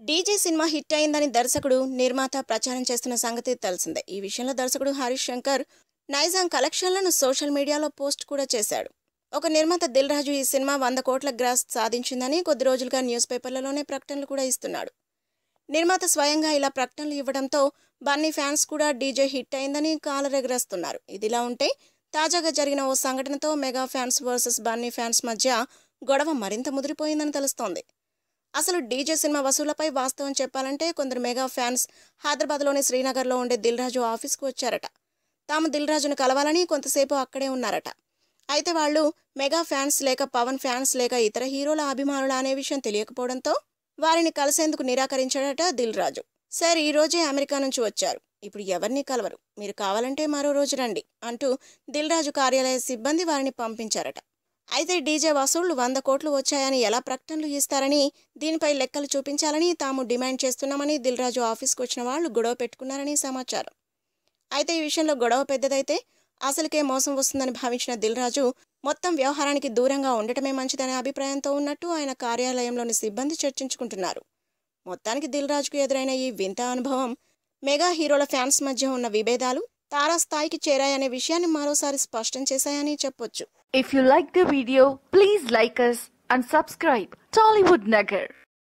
DJ cinema hit అయిందని దర్శకుడు నిర్మాత ప్రచారం చేస్తున్న సంగతి తెలిసిందే. ఈ విషయంలో దర్శకుడు హరీష్ శంకర్ నైజాం కలెక్షన్లను సోషల్ మీడియాలో పోస్ట్ కూడా చేశాడు. ఒక నిర్మాత దిల్ రాజు ఈ సినిమా వంద కోట్ల గ్రాస్ సాధించిందని కొద్ది రోజులుగా న్యూస్ పేపర్లలోనే ప్రకటనలు కూడా ఇస్తున్నాడు. నిర్మాత స్వయంగా ఇలా ప్రకటనలు ఇవ్వడంతో బన్నీ ఫ్యాన్స్ కూడా డీజే హిట్ అయిందని కాలరెగరేస్తున్నారు. ఇదిలా ఉంటే తాజాగా జరిగిన ఓ సంఘటనతో mega fans versus Bunny fans మధ్య గొడవ మరింత ముదిరిపోయిందని తెలుస్తోంది. అసలు డీజే సినిమా వసూళ్ళపై వాస్తవం చెప్పాలంటే కొందరు మెగా ఫ్యాన్స్ హైదరాబాద్లోని శ్రీనగర్లో ఉండే దిల్ రాజు ఆఫీస్కు వచ్చారట. తాము దిల్ రాజును కలవాలని కొంతసేపు అక్కడే ఉన్నారట. అయితే వాళ్ళు మెగా ఫ్యాన్స్ లేక పవన్ ఫ్యాన్స్ లేక ఇతర హీరోల అభిమానుల అనే విషయం తెలియకపోవడంతో వారిని కలిసేందుకు నిరాకరించాడట దిల్ రాజు సార్ ఈరోజే అమెరికా నుంచి వచ్చారు. ఇప్పుడు ఎవరిని కలవరు? మీరు కావాలంటే మరో రోజు రండి అంటూ దిల్ రాజు కార్యాలయ సిబ్బంది వారిని పంపించారట. అయితే డీజే వసూళ్ళు వంద కోట్లు వచ్చాయని ఎలా ప్రకటనలు ఇస్తారని దీనిపై లెక్కలు చూపించాలని తాము డిమాండ్ చేస్తున్నామని దిల్ రాజు వచ్చిన వాళ్ళు గొడవ పెట్టుకున్నారని సమాచారం. అయితే ఈ విషయంలో గొడవ పెద్దదైతే అసలుకే మోసం వస్తుందని భావించిన దిల్ రాజు మొత్తం వ్యవహారానికి దూరంగా ఉండటమే మంచిదనే అభిప్రాయంతో ఉన్నట్టు ఆయన కార్యాలయంలోని సిబ్బంది చర్చించుకుంటున్నారు. మొత్తానికి దిల్ రాజుకు ఎదురైన ఈ వింత అనుభవం మెగా హీరోల ఫ్యాన్స్ మధ్య ఉన్న విభేదాలు తారా స్థాయికి చేరాయనే విషయాన్ని మరోసారి స్పష్టం చేశాయని చెప్పొచ్చు. If you like the video please like us and subscribe Tollywood Nagar